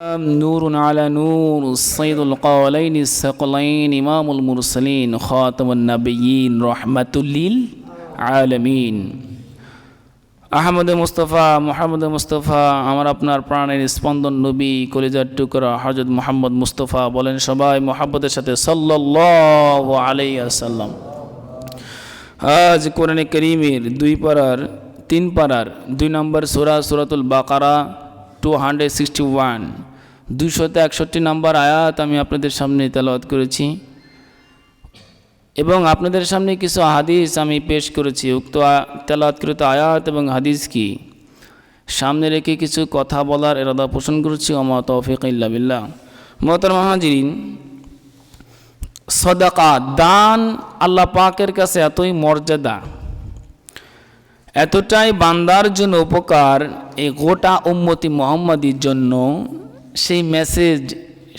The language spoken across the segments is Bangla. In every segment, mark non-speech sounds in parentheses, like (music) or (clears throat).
نور على نور الصيد القولين الثقلين إمام المرسلين خاتم النبيين رحمة للعالمين আহমদ মুস্তফা মোহাম্মদ মুস্তফা আমার আপনার প্রাণের স্পন্দন নবী কলিজার টুকরা হজরত মোহাম্মদ মুস্তফা বলেন সবাই মোহাম্মদের সাথে সাল্লাহ আলাই আসাল্লাম আজ কোরআনে করিমের দুই পাড়ার তিন পাড়ার দুই নম্বর সুরা সুরাতুল বাকারা টু হান্ড্রেড সিক্সটি ওয়ান দুশোতে একষট্টি নম্বর আয়াত আমি আপনাদের সামনে তেলাওয়াত করেছি। এবং আপনাদের সামনে কিছু হাদিস আমি পেশ করেছি। উক্ত তেলাওয়াতকৃত আয়াত এবং হাদিস কি? সামনে রেখে কিছু কথা বলার এরাদা পোষণ করেছি। ওমা তৌফিক ইল্লা বিল্লাহ। মহতর মহাজিরিন, সদাকা, দান আল্লাহ পাকের কাছে এতই মর্যাদা, এতটাই বান্দার জন্য উপকার এই গোটা উম্মতি মোহাম্মদীর জন্য সেই মেসেজ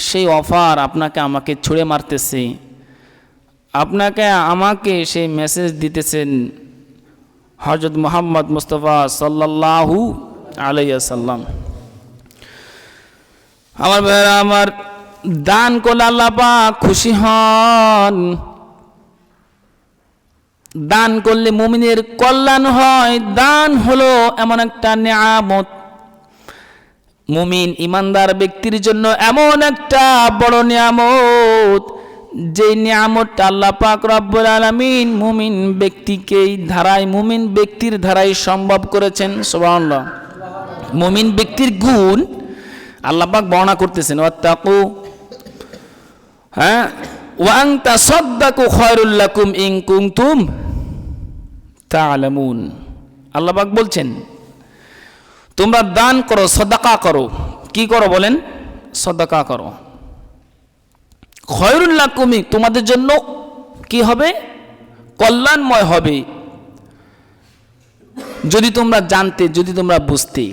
সেই অফার আপনাকে আমাকে ছুঁড়ে মারতেছে। আপনাকে, আমাকে সেই মেসেজ দিতেছেন হজরত মোহাম্মদ মুস্তফা সাল্লাল্লাহু আলাইয়া সাল্লাম আমার ভাইয়েরা, আমার দান করলে খুশি হন। দান করলে মুমিনের কল্যাণ হয়। দান হলো এমন একটা নিয়ামত। মুমিন ইমানদার ব্যক্তির জন্য এমন একটা বড় নিয়ামত যে নিয়ামতটা আল্লাহ পাক রব্বুল আলামিন মুমিন ব্যক্তিকেই ধারায়, মুমিন ব্যক্তির ধারায় সম্ভব করেছেন, সুবহানাল্লাহ। মুমিন ব্যক্তির গুণ আল্লাহ পাক বর্ণনা করতেছেন, ওয়াত্তাকু হ্যাঁ ওয়াং তাসাদ্দাকু খায়রুল লাকুম ইন কুনতুম তা'লামুন আল্লাহ পাক বলছেন তোমরা দান করো, সদাকা করো। কি করো বলেন? সদাকা করো। খয়রুল্লাহ কুমি তোমাদের জন্য কি হবে? কল্যাণময় হবে। যদি তোমরা জানতে, যদি তোমরা বুঝতে।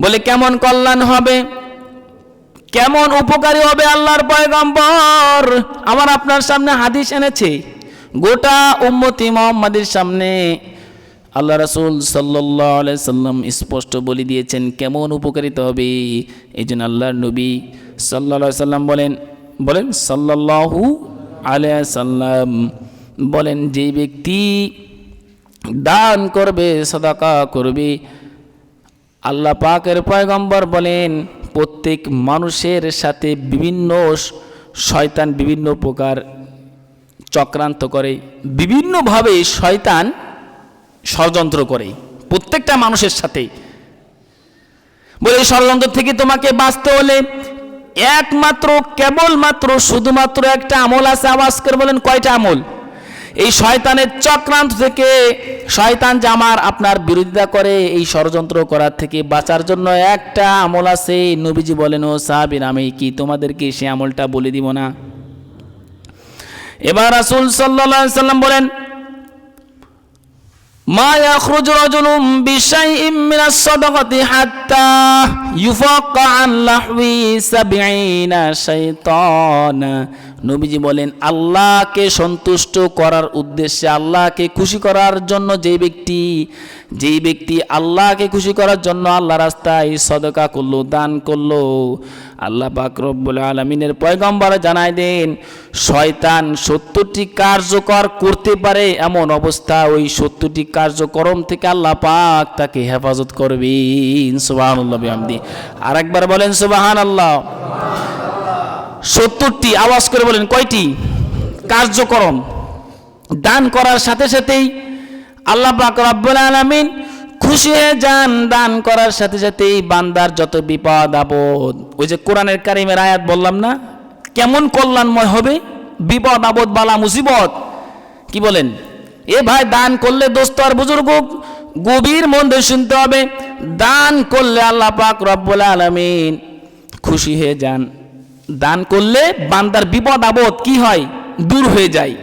বলে কেমন কল্যাণ হবে? কেমন উপকারী হবে আল্লাহর পয়গম্বর? আমার আপনার সামনে হাদিস এনেছে। গোটা উম্মতি মোহাম্মদের সামনে আল্লাহ রাসূল সাল্লাহ সাল্লাম স্পষ্ট বলে দিয়েছেন, কেমন উপকারিত হবে? এই জন্য আল্লাহর নবী সাল্লা সাল্লাম বলেন বলেন, সাল্লাল্লাহু আলাইহি সাল্লাম বলেন, যে ব্যক্তি দান করবে, সদাকা করবে, আল্লাহ পাকের পয়গম্বর বলেন, প্রত্যেক মানুষের সাথে বিভিন্ন শয়তান বিভিন্ন প্রকার চক্রান্ত করে। বিভিন্নভাবে শয়তান ষড়যন্ত্র করে, প্রত্যেকটা মানুষের সাথে। বলে ষড়যন্ত্র থেকে তোমাকে বাঁচতে হলে একমাত্র, কেবলমাত্র, শুধুমাত্র একটা আমল আছে। আওয়াজ বলেন, কয়টা আমল? এই শয়তানের চক্রান্ত থেকে শয়তান যে আমার আপনার বিরোধিতা করে, এই ষড়যন্ত্র করার থেকে বাঁচার জন্য একটা আমল আছে। নবীজি বলেন, ও সাহাবিন আমি কি তোমাদেরকে সে আমলটা বলে দিব না? এবার রাসূল সাল্লাল্লাহু সাল্লাম বলেন ما يخرج رجل بشيء من الصدقة حتى يفق عن لحو سبعين شيطان নবীজি বলেন, আল্লাহকে সন্তুষ্ট করার উদ্দেশ্যে, আল্লাহকে খুশি করার জন্য যেই ব্যক্তি যেই ব্যক্তি আল্লাহকে খুশি করার জন্য আল্লাহ রাস্তায় সদকা করল, দান করল, আল্লাহ পাক রব্বুল আলমিনের পয়গম্বর জানাই দেন, শয়তান সত্তরটি কার্যকর করতে পারে এমন অবস্থা, ওই সত্তরটি কার্যক্রম থেকে আল্লাহ পাক তাকে হেফাজত করবেন। সুবাহ বিহামদি। আর একবার বলেন সুবাহান আল্লাহ সত্তরটি আওয়াজ করে বলেন, কয়টি? কার্যক্রম। দান করার সাথে সাথেই আল্লাহ রব্বুল আলামিন খুশি হয়ে যান, দান করার সাথে সাথেই বান্দার যত বিপদ আপদ। ওই যে কোরআনের কারিমের আয়াত বললাম না? কেমন কল্যাণময় হবে? বিপদ আপদ, বালা মুসিবত। কি বলেন? এ ভাই দান করলে দোস্ত আর বুজুর্গ, গভীর মন দিয়ে শুনতে হবে। দান করলে আল্লাহ পাক রব্বুল আলামিন খুশি হয়ে যান। দান করলে বান্দার বিপদ আপদ কি হয়? দূর হয়ে যায়।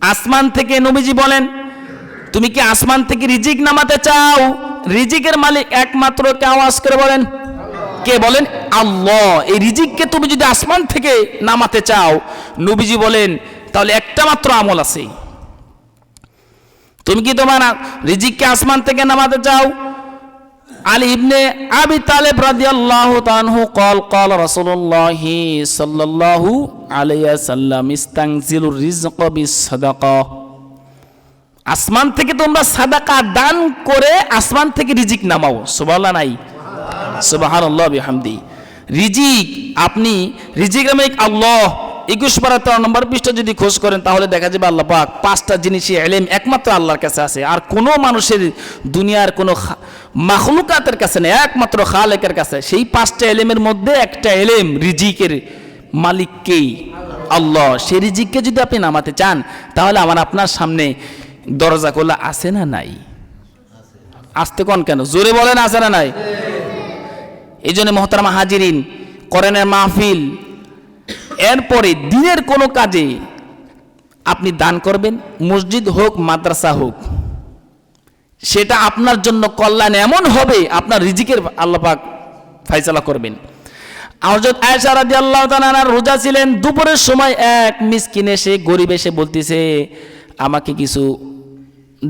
আসমান থেকে নবীজি বলেন, তুমি কি আসমান থেকে রিজিক নামাতে চাও? রিজিকের মালিক একমাত্র কে? আওয়াজ করে বলেন, কে বলেন? আল্লাহ। এই রিজিককে তুমি যদি আসমান থেকে নামাতে চাও, নবীজি বলেন, তাহলে একটা মাত্র আমল আছে। তুমি কি তোমার রিজিককে আসমান থেকে নামাতে চাও? আলী ইবনে আবি তালেব রাদিয়াল্লাহু তানহু কল কল রাসূলুল্লাহ সাল্লাল্লাহু আলাইহি সাল্লাম ইস্তাংজিলুর কবি বিসসাদাকা। আসমান থেকে তোমরা সাদাকা দান করে আসমান থেকে রিজিক নামাও। সুবহানাল্লাহ নাই? সুবহানাল্লাহ বিহামদি। রিজিক, আপনি রিজিক আমি আল্লাহ। একুশ পারা তেরো নম্বর পৃষ্ঠা যদি খোঁজ করেন, তাহলে দেখা যাবে আল্লাহ পাক পাঁচটা জিনিসই এলেম একমাত্র আল্লাহর কাছে আছে। আর কোনো মানুষের দুনিয়ার কোনো মাখলুকাতের কাছে নেই, একমাত্র খালেকের কাছে। সেই পাঁচটা এলেমের মধ্যে একটা এলেম রিজিকের মালিককেই আল্লাহ। সেই রিজিককে যদি আপনি নামাতে চান, তাহলে আমার আপনার সামনে দরজা খোলা আছে না নাই? আসতে কোন কেন? জোরে বলেন, আছে না নাই? এই জন্য মহতারামা হাজিরিন করেনের মাহফিল এরপরে দিনের কোনো কাজে আপনি দান করবেন, মসজিদ হোক, মাদ্রাসা হোক, সেটা আপনার জন্য কল্যাণ এমন হবে, আপনার রিজিকের আল্লাপাক ফাইসালা করবেন। হজরত আয়েশা রাদিয়াল্লাহু তাআলা রোজা ছিলেন, দুপুরের সময় এক মিসকিন এসে, গরিব এসে বলতেছে, আমাকে কিছু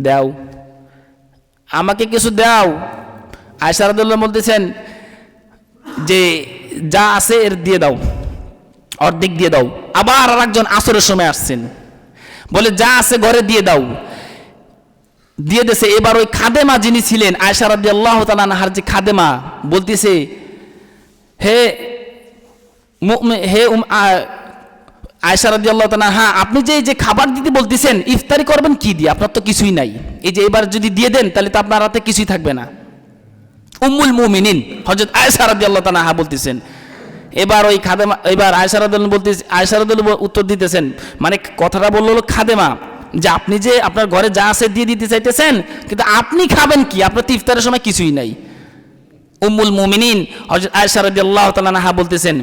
দাও, আমাকে কিছু দাও। আয়েশা রাদিয়াল্লাহু বলতেছেন, যে যা আছে এর দিয়ে দাও। অর্ধেক দিয়ে দাও। আবার আর একজন আসরের সময় আসছেন। বলে, যা আছে ঘরে দিয়ে দাও। দিয়ে দেছে এবার ওই খাদেমা যিনি ছিলেন আয়সা আল্লাহ তালাহার যে খাদেমা, বলতেছে, হে হে আয়সা রাদি আল্লাহ তালা হ্যাঁ আপনি যে এই যে খাবার দিতে বলতেছেন, ইফতারি করবেন কি দিয়ে? আপনার তো কিছুই নাই। এই যে এবার যদি দিয়ে দেন, তাহলে তো আপনার হাতে কিছুই থাকবে না। উম্মুল মুমিনিন হজরত আয়সা রাদি আল্লাহ তালা বলতেছেন এবার ওই খাদেমা, এবার আয়সারাদুল বলতে আয়সারাদুল উত্তর দিতেছেন মানে কথাটা বলল হলো খাদেমা, যে আপনি যে আপনার ঘরে যা আছে দিয়ে দিতে চাইতেছেন, কিন্তু আপনি খাবেন কি? আপনার তো ইফতারের সময় কিছুই নাই। উম্মুল মুমিনিন হজরত আয়সারদি আল্লাহ তালাহা বলতেছেন,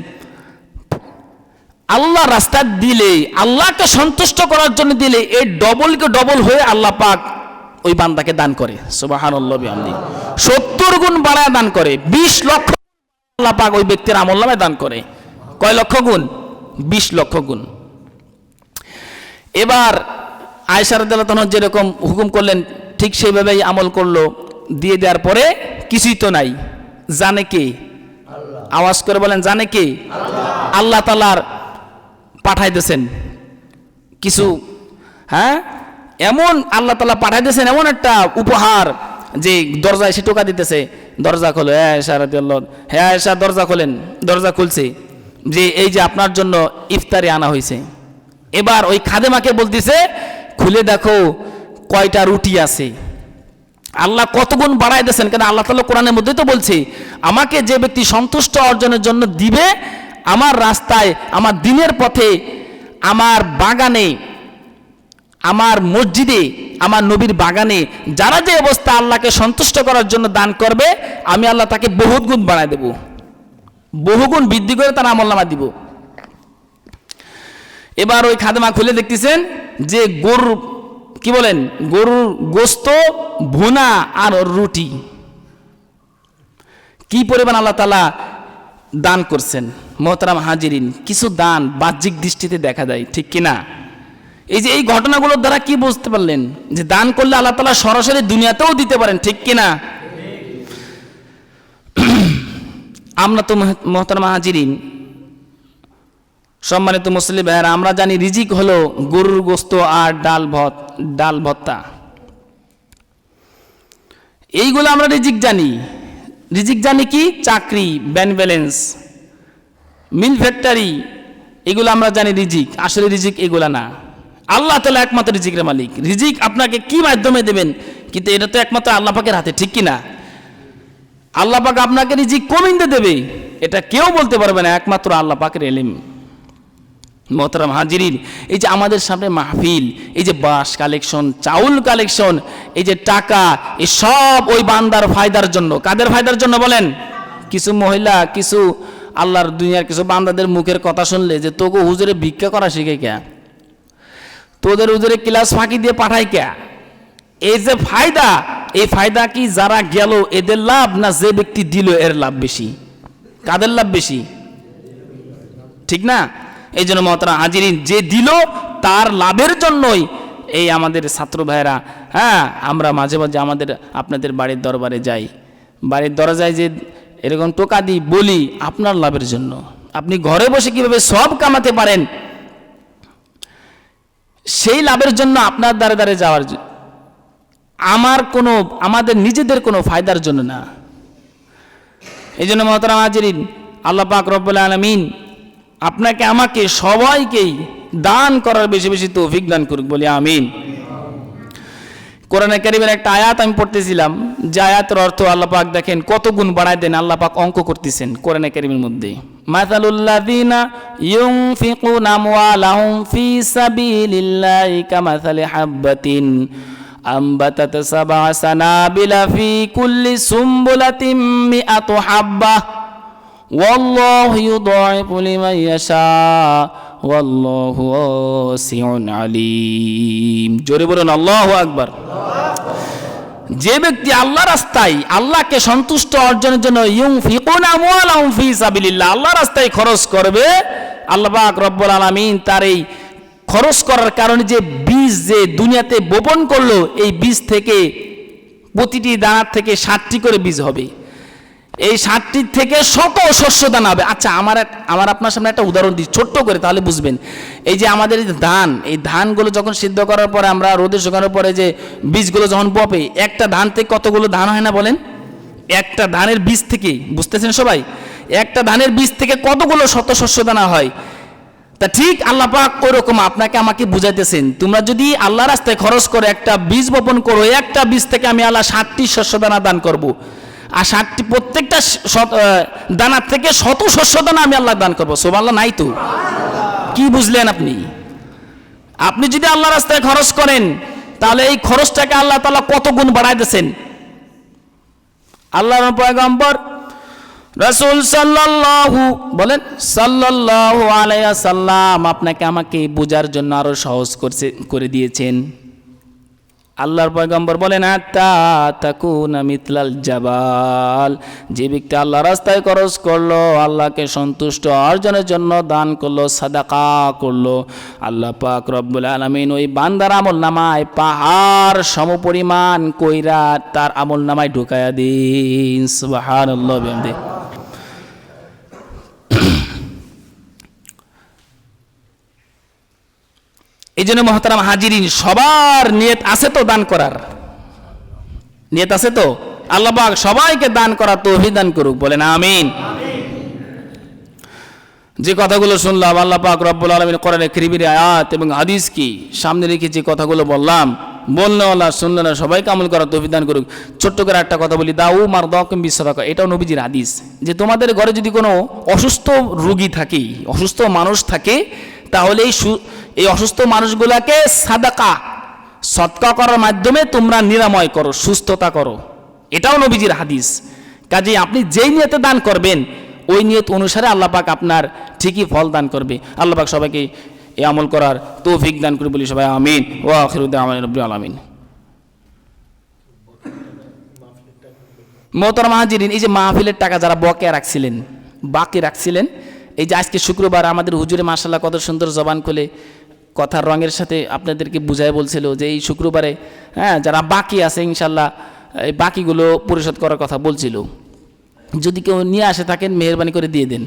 আল্লাহ রাস্তা দিলে, আল্লাহকে সন্তুষ্ট করার জন্য দিলে এই ডবলকে ডবল হয়ে আল্লাহ পাক ওই বান্দাকে দান করে। সুবাহান সত্তর গুণ বাড়ায় দান করে, বিশ লক্ষ আল্লাহ পাক ওই ব্যক্তির আমল নামে দান করে। কয় লক্ষ গুণ? বিশ লক্ষ গুণ। এবার আয়সার তখন যেরকম হুকুম করলেন ঠিক সেইভাবেই আমল করল। দিয়ে দেওয়ার পরে কিছুই তো নাই। জানে কে? আওয়াজ করে বলেন জানে কে? আল্লাহ। তালার পাঠাই দিয়েছেন কিছু হ্যাঁ? এমন আল্লাহ তালা পাঠাই দিয়েছেন এমন একটা উপহার যে দরজায় সে টোকা দিতেছে। দরজা খোলো হ্যাঁ সারাদি আল্লাহ হ্যাঁ এসা দরজা খোলেন, দরজা খুলছে। যে এই যে আপনার জন্য ইফতারি আনা হয়েছে। এবার ওই খাদেমাকে বলতেছে, খুলে দেখো, কয়টা রুটি আছে? আল্লাহ কতগুণ বাড়াই দিয়েছেন, কেন আল্লাহ তালা কোরআনের মধ্যেই তো বলছে, আমাকে যে ব্যক্তি সন্তুষ্ট অর্জনের জন্য দিবে, আমার রাস্তায়, আমার দিনের পথে, আমার বাগানে আমার মসজিদে, আমার নবীর বাগানে, যারা যে অবস্থা আল্লাহকে সন্তুষ্ট করার জন্য দান করবে, আমি আল্লাহ তাকে বহুত গুণ বাড়ায় দেব। বহুগুণ বৃদ্ধি করে তার আমল নামা দিব। এবার ওই খাদেমা খুলে দেখতেছেন যে গরুর, কি বলেন? গরুর গোস্ত, ভুনা আর রুটি। কি পরিমাণ আল্লাহ তালা দান করছেন? মোহতারাম হাজিরিন, কিছু দান বাহ্যিক দৃষ্টিতে দেখা যায়, ঠিক কিনা? এই যে এই ঘটনাগুলোর দ্বারা কি বুঝতে পারলেন? যে দান করলে আল্লাহ তালা সরাসরি দুনিয়াতেও দিতে পারেন, ঠিক কিনা? (clears throat) আমরা তো মোহতারাম হাজিরিন, সম্মানিত মুসলিম ভাইয়েরা, আমরা জানি রিজিক হলো গরুর গোস্ত আর ডাল ভত, ডাল ভত্তা। এইগুলো আমরা রিজিক জানি। রিজিক জানি কি? চাকরি ব্যান ব্যালেন্স, মিল ফ্যাক্টরি, এগুলো আমরা জানি রিজিক। আসলে রিজিক এগুলা না। আল্লাহ তালা একমাত্র রিজিকের মালিক। রিজিক আপনাকে কি মাধ্যমে দেবেন? কিন্তু এটা তো একমাত্র আল্লাহ পাকের হাতে, ঠিক কি না আল্লাহ পাক আপনাকে রিজিক কমিন্দে দেবে? এটা কেউ বলতে পারবে না, একমাত্র আল্লাহ পাকের এলিম। মোহতারাম হাজিরিন, এই যে আমাদের সামনে মাহফিল, এই যে বাস কালেকশন, চাউল কালেকশন, এই যে টাকা এই সব ওই বান্দার ফায়দার জন্য। কাদের ফায়দার জন্য বলেন? কিছু মহিলা, কিছু আল্লাহর দুনিয়ার কিছু বান্দাদের মুখের কথা শুনলে যে তোকে হুজুরে ভিক্ষা করা শিখে কে? তোদের হুজুরে ক্লাস ফাঁকি দিয়ে পাঠায় কে? এই যে ফায়দা, এই ফায়দা কি যারা গেল, এদের লাভ না যে ব্যক্তি দিল এর লাভ বেশি? কাদের লাভ বেশি? ঠিক না? এই জন্য মহতারা হাজিরিন, যে দিল তার লাভের জন্যই এই আমাদের ছাত্র ভাইয়েরা হ্যাঁ আমরা মাঝে মাঝে আমাদের, আপনাদের বাড়ির দরবারে যাই। বাড়ির দরজায় যে এরকম টোকা দিই, বলি আপনার লাভের জন্য। আপনি ঘরে বসে কীভাবে সব কামাতে পারেন? সেই লাভের জন্য আপনার দ্বারে দ্বারে যাওয়ার আমার কোনো, আমাদের নিজেদের কোনো ফায়দার জন্য না। এই জন্য মহতারাম হাজিরিন, আল্লাহ পাক রব্বুল আলমিন আপনাকে আমাকে সবাইকেই দান করার বেশি বেশি তৌফিক দান করুক, বলি আমিন। কোরআনে কারিমের একটা আয়াত আমি পড়তেছিলাম, যে আয়াতের অর্থ আল্লাহ পাক দেখেন কত গুণ বাড়ায় দেন, আল্লাহ পাক অঙ্ক করতেছেন কোরআনে কারিমের মধ্যে। মাথালুল্লাদিনা ফিকু ফি হাব্বাতিন কুল্লি হাব্বা ওয়াল্লাহু আলিম। জোরে বলুন যে ব্যক্তি আল্লাহ রাস্তায় আল্লাহকে সন্তুষ্ট অর্জনের জন্য ইউং আল্লাহ রাস্তায় খরচ করবে, আল্লাহ পাক রব্বুল আলামিন তার এই খরচ করার কারণে যে বীজ যে দুনিয়াতে বপন করল, এই বীজ থেকে প্রতিটি দানার থেকে ষাটটি করে বীজ হবে। এই ষাটটির থেকে শত শস্য দানা হবে। আচ্ছা আমার আমার আপনার সামনে একটা উদাহরণ দিই, ছোট্ট করে, তাহলে বুঝবেন। এই যে আমাদের ধান, এই ধানগুলো যখন সিদ্ধ করার পরে আমরা রোদে শুকানোর পরে যে বীজগুলো যখন বপে, একটা ধান থেকে কতগুলো ধান হয় না বলেন? একটা ধানের বীজ থেকে, বুঝতেছেন সবাই? একটা ধানের বীজ থেকে কতগুলো শত শস্য দানা হয়? তা ঠিক আল্লাহ পাক ওরকম আপনাকে আমাকে বুঝাইতেছেন। তোমরা যদি আল্লাহ রাস্তায় খরচ করে একটা বীজ বপন করো, একটা বীজ থেকে আমি আল্লাহ ষাটটি শস্য দানা দান করব। আর ষাটটি প্রত্যেকটা দানার থেকে শত শস্য দানা আমি আল্লাহ দান করব সব আল্লাহ নাই তো? কি বুঝলেন আপনি? আপনি যদি আল্লাহ রাস্তায় খরচ করেন, তাহলে এই খরচটাকে আল্লাহ তাআলা কত গুণ বাড়াই দিয়েছেন? আল্লাহর পয়গম্বর রসুল সাল্লাল্লাহু, বলেন, সাল্লাল্লাহু আলাইহি সাল্লাম আপনাকে আমাকে বোঝার জন্য আরও সহজ করছে, করে দিয়েছেন। আল্লাহর পয়গম্বর বলেন, আত্তা তাকুনা মিতলাল জাবাল। যে ব্যক্তি আল্লাহ রাস্তায় খরচ করল, আল্লাহকে সন্তুষ্ট অর্জনের জন্য দান করল, সাদাকা করল। আল্লাহ পাক রব্বুল আলামিন ওই বান্দার আমল নামায় পাহাড় সমপরিমাণ কইরা তার আমল নামায় ঢুকায়া দিন। সুবহানাল্লাহ এই জন্য মহতারাম হাজিরিন, সবার নিয়ত আছে তো দান করার। নিয়ত আছে তো? আল্লাহ পাক সবাইকে দান করা তো অভিদান করুক, বলেন আমিন। যে কথাগুলো শুনলাম, আল্লাহ পাক রব্বুল আলমিন কোরআনে করিবির আয়াত এবং আদিস কি? সামনে রেখে যে কথাগুলো বললাম, বললে আল্লাহ, শুনলে না সবাইকে আমল করার তৌফিক করুক। ছোট্ট করে একটা কথা বলি, দাউ মার দকম বিশ্বরাক এটাও নবীজির আদিস যে তোমাদের ঘরে যদি কোনো অসুস্থ রুগী থাকে, অসুস্থ মানুষ থাকে তাহলে এই এই অসুস্থ মানুষগুলাকে সাদাকা, সৎকা করার মাধ্যমে তোমরা নিরাময় করো, সুস্থতা করো। এটাও নবীজির হাদিস। কাজে আপনি যেই নিয়তে দান করবেন, ওই নিয়ত অনুসারে আল্লাহ পাক আপনার ঠিকই ফল দান করবে। আল্লাহ পাক সবাইকে এই আমল করার তৌফিক দান করে বলি সবাই, আমিন। ও আখিরুদ্দিন আমিন রব্বুল আলামিন। মোহতর মাহাজিরিন এই যে মাহফিলের টাকা যারা বকেয়া রাখছিলেন, বাকি রাখছিলেন এই যে আজকে শুক্রবার আমাদের হুজুরে মাসাল্লাহ কত সুন্দর জবান খুলে কথার রঙের সাথে আপনাদেরকে বুঝায় বলছিল যে এই শুক্রবারে হ্যাঁ যারা বাকি আছে ইনশাল্লাহ এই বাকিগুলো পরিশোধ করার কথা বলছিল। যদি কেউ নিয়ে আসে থাকেন, মেহরবানি করে দিয়ে দেন।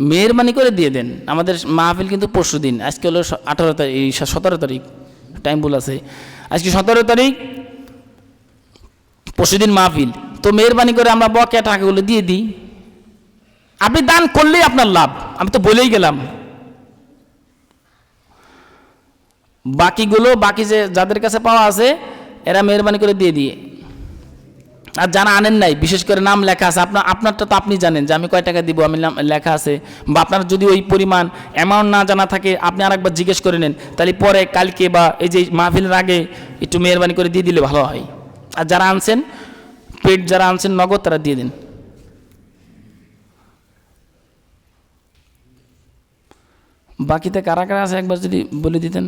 মেহরবানি করে দিয়ে দেন। আমাদের মাহফিল কিন্তু পরশু দিন। আজকে হলো আঠারো তারিখ সতেরো তারিখ টাইম ভুল আছে। আজকে সতেরো তারিখ পরশুদিন মাহফিল। তো মেহরবানি করে আমরা বকেয়া টাকাগুলো দিয়ে দিই। আপনি দান করলেই আপনার লাভ। আমি তো বলেই গেলাম। বাকিগুলো, বাকি যে যাদের কাছে পাওয়া আছে, এরা মেহরবানি করে দিয়ে দিয়ে। আর যারা আনেন নাই, বিশেষ করে নাম লেখা আছে, আপনার, আপনারটা তো আপনি জানেন যে আমি কয় টাকা দিব, আমি লেখা আছে। বা আপনার যদি ওই পরিমাণ অ্যামাউন্ট না জানা থাকে, আপনি আর একবার জিজ্ঞেস করে নেন। তাহলে পরে, কালকে বা এই যে মাহফিলের আগে একটু মেহরবানি করে দিয়ে দিলে ভালো হয়। আর যারা আনছেন, পেট যারা আনছেন, নগদ তারা দিয়ে দিন। বাকিতে কারা কারা আছে একবার যদি বলে দিতেন?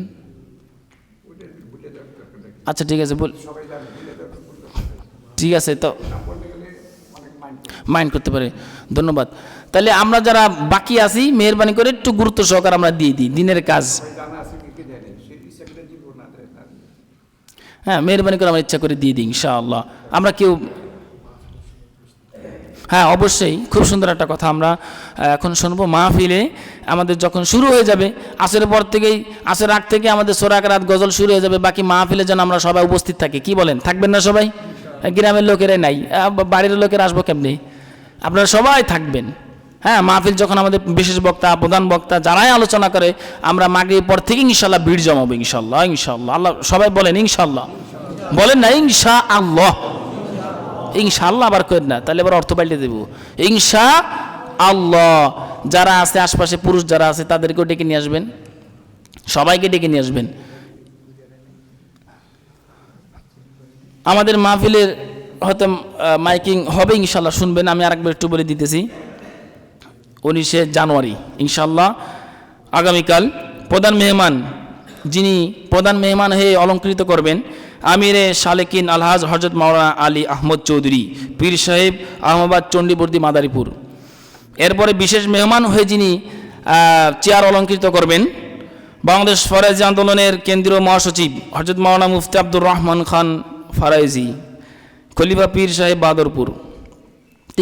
আচ্ছা ঠিক আছে, বল ঠিক আছে, তো মাইন্ড করতে পারে। ধন্যবাদ। তাহলে আমরা যারা বাকি আছি, মেহরবানি করে একটু গুরুত্ব সহকারে আমরা দিয়ে দিই, দিনের কাজ। হ্যাঁ মেহরবানি করে আমরা ইচ্ছা করে দিয়ে দিই, ইনশাআল্লাহ। আমরা কেউ হ্যাঁ অবশ্যই। খুব সুন্দর একটা কথা আমরা এখন শুনব। মাহফিলে আমাদের যখন শুরু হয়ে যাবে আসের পর থেকেই আসের আগ থেকে আমাদের সোরাক রাত গজল শুরু হয়ে যাবে, বাকি মাহফিলে যেন আমরা সবাই উপস্থিত থাকি। কি বলেন? থাকবেন না সবাই? গ্রামের লোকেরাই নাই। বাড়ির লোকেরা আসব কেমনি? আপনারা সবাই থাকবেন। হ্যাঁ মাহফিল যখন আমাদের বিশেষ বক্তা, প্রধান বক্তা যারাই আলোচনা করে, আমরা মাগরির পর থেকে ইনশাল্লাহ ভিড় জমাবো ইনশাল্লাহ ইনশাল্লাহ আল্লাহ সবাই বলেন ইনশাল্লাহ বলেন না ইনশা আল্লাহ ইনশাআল্লাহ আবার করেন না, তাহলে এবার অর্থ পাল্টে দেব। ইনশা আল্লাহ, যারা আছে আশপাশে পুরুষ যারা আছে, তাদেরকেও ডেকে নিয়ে আসবেন। সবাইকে ডেকে নিয়ে আসবেন। আমাদের মাহফিলের হয়তো মাইকিং হবে ইনশাল্লাহ শুনবেন, আমি আরেকবার একটু বলে দিতেছি। উনিশে জানুয়ারি ইনশাল্লাহ আগামীকাল প্রধান মেহমান, যিনি প্রধান মেহমান হয়ে অলঙ্কৃত করবেন আমিরে শালেকিন আলহাজ হজরত মাওলানা আলী আহমদ চৌধুরী, পীর সাহেব আহমদাবাদ চণ্ডীবর্দী মাদারীপুর। এরপরে বিশেষ মেহমান হয়ে যিনি চেয়ার অলঙ্কৃত করবেন, বাংলাদেশ ফরাজি আন্দোলনের কেন্দ্রীয় মহাসচিব হজরত মাওলানা মুফতি আব্দুর রহমান খান ফারাইজি, খলিফা পীর সাহেব বাদরপুর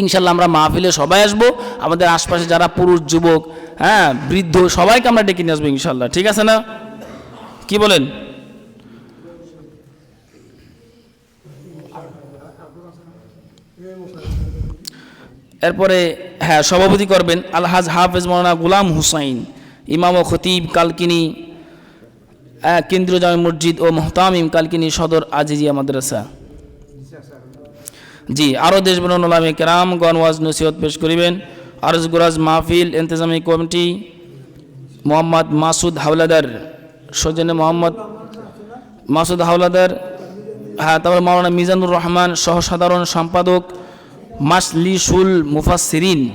ইনশাল্লাহ আমরা মাহফিলে সবাই আসব, আমাদের আশপাশে যারা পুরুষ, যুবক হ্যাঁ বৃদ্ধ সবাইকে আমরা ডেকে নিয়ে আসব ইনশাল্লাহ ঠিক আছে না? কি বলেন? এরপরে হ্যাঁ সভাপতি করবেন আলহাজ হাফেজ মৌলানা গুলাম হুসাইন ইমাম ও খতিব কালকিনি আহ, কেন্দ্রীয় জামে মসজিদ ও মোহতামিম কালকিনি সদর আজিজিয়া মাদ্রাসা। জি আরও দেশ বনামে কেরাম গনওয়াজ নসিহত পেশ করিবেন। আরজ গুরাজ মাহফিল ইন্তজামি কমিটি মোহাম্মদ মাসুদ হাওলাদার সৌজন্যে মোহাম্মদ মাসুদ হাওলাদার হ্যাঁ তারপর মাওলানা মিজানুর রহমান সহসাধারণ সম্পাদক মাসলিসুল মুফাসসিরিন।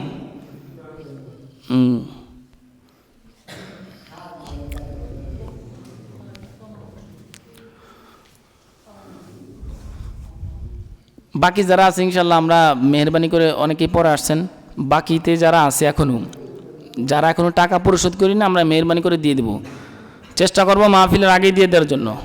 হুম। বাকি যারা আছে ইনশাল্লাহ আমরা মেহরবানি করে অনেকেই পরে আসছেন। বাকিতে যারা আছে এখনও যারা এখনও টাকা পরিশোধ করি না আমরা মেহরবানি করে দিয়ে দেব। চেষ্টা করব মাহফিলের আগেই দিয়ে দেওয়ার জন্য।